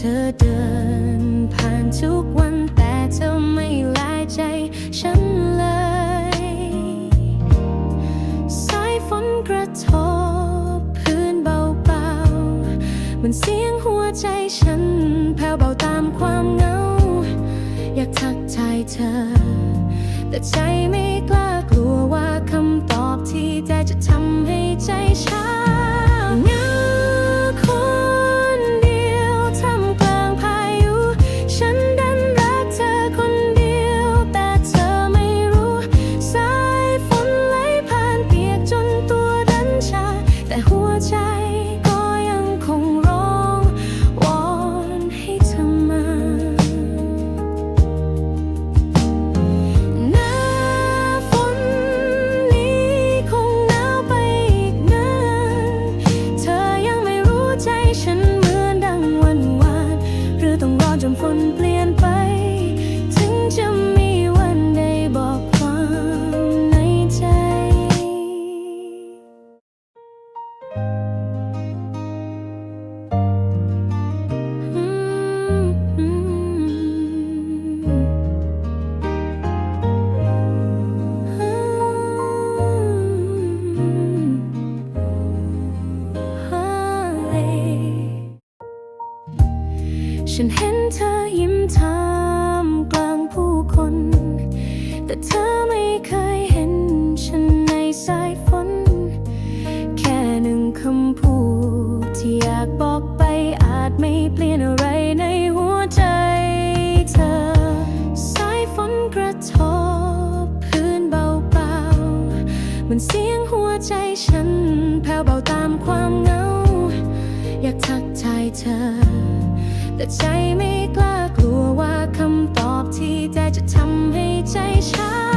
เธอเดินผ่านทุกวันแต่เธอไม่ลายใจฉันเลย สายฝนกระทบพื้นเบาๆมันเสียงหัวใจฉันแผ่วเบาตามความเหงา อยากทักทายเธอ แต่ใจไม่กล้ากลัวว่าคำตอบที่ได้จะทำให้ใจช้า ฉันเหมือนดังวันวานหรือต้องรอจนฝนเปลี่ยน ฉันเห็นเธอยิ้มท่ามกลางผู้คน แต่เธอไม่เคยเห็นฉันในสายฝน แค่หนึ่งคำพูดที่อยากบอกไปอาจไม่เปลี่ยนอะไรในหัวใจเธอ สายฝนกระทบพื้นเบาๆมันเสียงหัวใจฉันแผ่วเบาตามความเหงา อยากทักทายเธอ แต่ใจไม่กล้ากลัวว่าคำตอบที่ได้จะทำให้ใจช้า